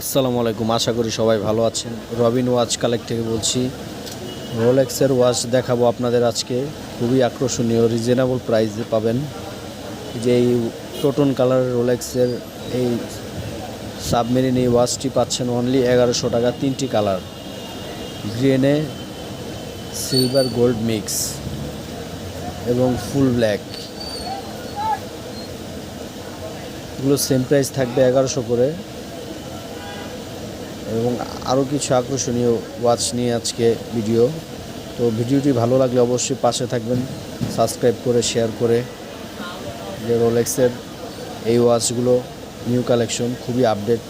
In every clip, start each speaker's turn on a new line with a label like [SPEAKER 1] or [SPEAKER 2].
[SPEAKER 1] আসসালামু আলাইকুম, আশা করি সবাই ভালো আছেন। রবিন ওয়াচ কালেক্ট থেকে বলছি, রোলেক্সের ওয়াচ দেখাবো আপনাদের আজকে। খুবই আকর্ষণীয় রিজনেবল প্রাইসে পাবেন। যে এই টোটন কালার রোলেক্সের এই সাবমেরিন এই ওয়াচটি পাচ্ছেন অনলি এগারোশো টাকা, তিনটি কালার। গ্রেনে সিলভার গোল্ড মিক্স এবং ফুল ব্ল্যাক এগুলো সেম প্রাইস থাকবে এগারোশো করে। এবং আরও কিছু আকর্ষণীয় ওয়াচ নিয়ে আজকে ভিডিও তো ভিডিওটি ভালো লাগলে অবশ্যই পাশে থাকবেন সাবস্ক্রাইব করে শেয়ার করে। যে রোলেক্সের এই ওয়াচগুলো নিউ কালেকশন খুবই আপডেট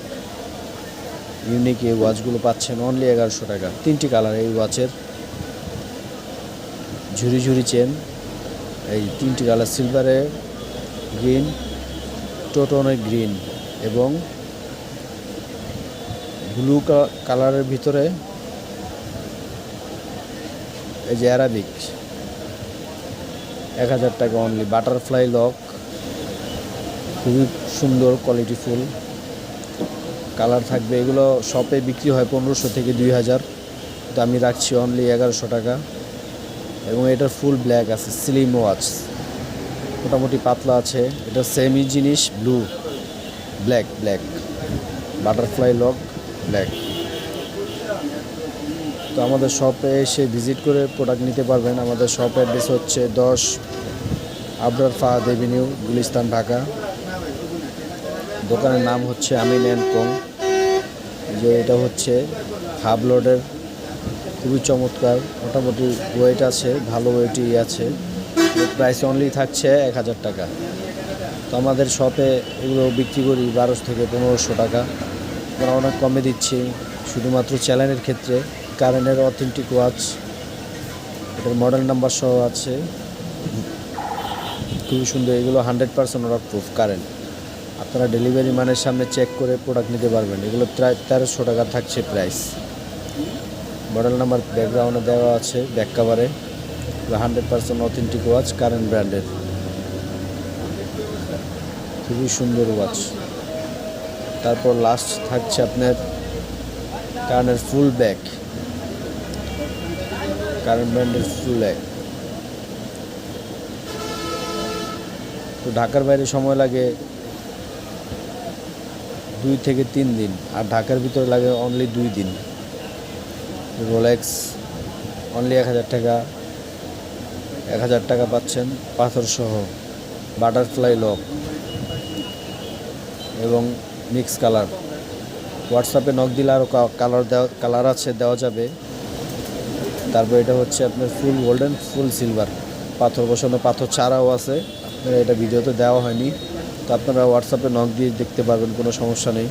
[SPEAKER 1] ইউনিক এই ওয়াচগুলো পাচ্ছেন অনলি এগারোশো টাকা। তিনটি কালার এই ওয়াচের ঝুরি ঝুরি চেন এই তিনটি কালার সিলভারে গ্রিন টোটনের গ্রিন এবং ব্লু কালারের ভিতরে এই যে অ্যারাবিক এক হাজার টাকা অনলি বাটারফ্লাই লক খুবই সুন্দর কোয়ালিটি ফুল। কালার থাকবে। এগুলো শপে বিক্রি হয় পনেরোশো থেকে দুই হাজার। তো আমি রাখছি অনলি এগারোশো টাকা। এবং এটার ফুল ব্ল্যাক আছে স্লিম ওয়াচ মোটামুটি পাতলা আছে। এটা সেমি জিনিস blue black black butterfly lock black তো আমাদের শপে এসে ভিজিট করে প্রোডাক্ট নিতে পারবেন। আমাদের শপ অ্যাড্রেস হচ্ছে দশ আবরার ফাহাদ এভিনিউ গুলিস্তান, ঢাকা। দোকানের নাম হচ্ছে আমিন অ্যান্ড কোং। যে এটা হচ্ছে হাফ লোডের খুবই চমৎকার। মোটামুটি ওয়েট আছে, ভালো ওয়েটই আছে। প্রাইস অনলি থাকছে এক হাজার টাকা। তো আমাদের শপে এগুলো বিক্রি করি বারোশো থেকে পনেরোশো টাকা। আমরা অনেক কমে দিচ্ছে, শুধুমাত্র চ্যানেলের ক্ষেত্রে। কারেন্টের অথেন্টিক ওয়াচ এটার মডেল নাম্বার সহ আছে। খুবই সুন্দর, এগুলো হান্ড্রেড পার্সেন্ট ওরা প্রুফ কারেন্ট আপনারা ডেলিভারি মানের সামনে চেক করে প্রোডাক্ট নিতে পারবেন। এগুলো তেরোশো টাকা থাকছে প্রাইস মডেল নাম্বার ব্যাকগ্রাউন্ডে দেওয়া আছে back কাভারে hundred percent authentic watch current ব্র্যান্ডের খুবই সুন্দর ওয়াচ তারপর লাস্ট থাকছে আপনার কারেন্টের ফুল ব্যাক কারেন্ট ব্র্যান্ডের ফুল ব্যাক তো ঢাকার বাইরে সময় লাগে দুই থেকে তিন দিন, আর ঢাকার ভিতরে লাগে অনলি দুই দিন। রোলেক্স অনলি এক হাজার টাকা, এক হাজার টাকা পাচ্ছেন পাথর সহ বাটারফ্লাই লক এবং মিক্স কালার। হোয়াটসঅ্যাপে নক দিলে আরও কালার দেওয়া কালার আছে, দেওয়া যাবে। তারপর এটা হচ্ছে আপনার ফুল গোল্ডেন ফুল সিলভার পাথর বসানো পাথর ছাড়াও আছে। আপনার এটা ভিডিওতে দেওয়া হয়নি। তো আপনারা হোয়াটসঅ্যাপে নক দিয়ে দেখতে পারবেন, কোনো সমস্যা নেই।